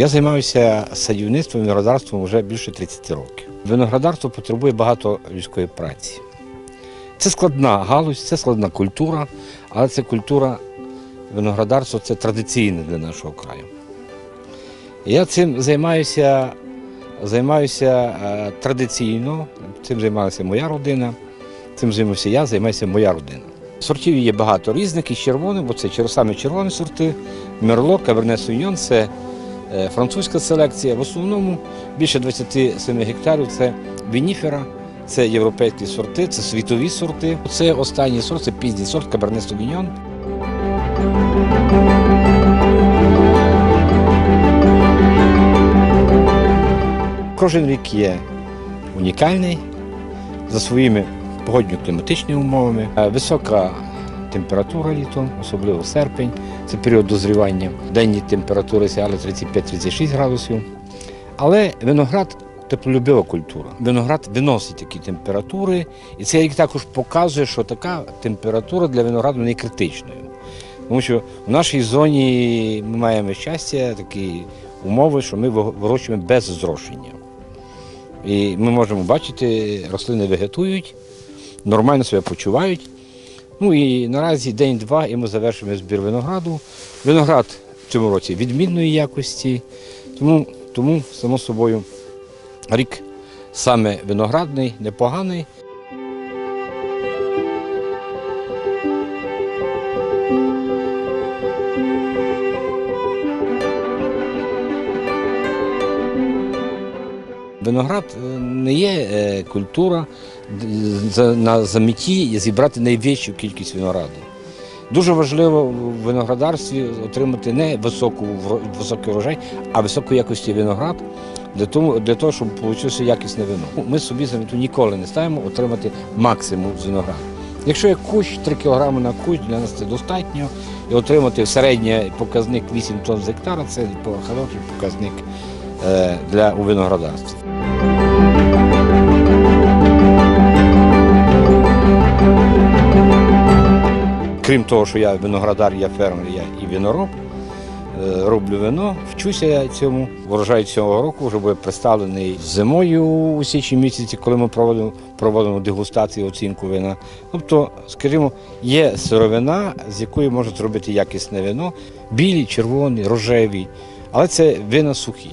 Я займаюся садівництвом і виноградарством вже більше 30 років. Виноградарство потребує багато людської праці. Це складна галузь, це складна культура, але це культура виноградарства це традиційне для нашого краю. Я цим займаюся, займаюся е, традиційно, цим займалася моя родина, цим займався я, займається моя родина. Сортів є багато різних із червоним, бо це саме червоні сорти, Мерло, Каберне Суйон, це французька селекція. В основному більше 27 гектарів це вініфера, це європейські сорти, це світові сорти. Це останній сорт, це пізній сорт Каберне Сувіньон. Кожен рік є унікальний за своїми погодньо-кліматичними умовами. Е, Висока температура літом, особливо серпень, це період дозрівання. Денні температури сягали 35-36 градусів. Але виноград теплолюбива культура. Виноград виносить такі температури, і рік також показує, що така температура для винограду не критичною. Тому що в нашій зоні ми маємо щастя, такі умови, що ми вирощуємо без зрошення. І ми можемо бачити, рослини вегетують, нормально себе почувають. Ну і наразі день-два і ми завершимо збір винограду. Виноград в цьому році відмінної якості, тому, тому само собою, рік саме виноградний, непоганий. Виноград е, не є е, культура на заметі зібрати найвищу кількість винограду. Дуже важливо в виноградарстві отримати не високу, високий врожай, а високої якості виноград для того, для того щоб вийшло якісне вино. Ми собі за ніколи не ставимо отримати максимум з винограду. Якщо є кущ 3 кг на кущ, для нас це достатньо. І отримати середній показник 8 тонн з гектара це хороший показник е, для у виноградарстві. Крім того, що я виноградар, я фермер, я і винороб, е, роблю вино, вчуся я цьому. Врожай цього року вже буде представлений зимою у січні місяці, коли ми проводимо, проводимо дегустацію, оцінку вина. Тобто, скажімо, є сировина, з якої можна зробити якісне вино, білі, червоні, рожеві, але це вина сухі.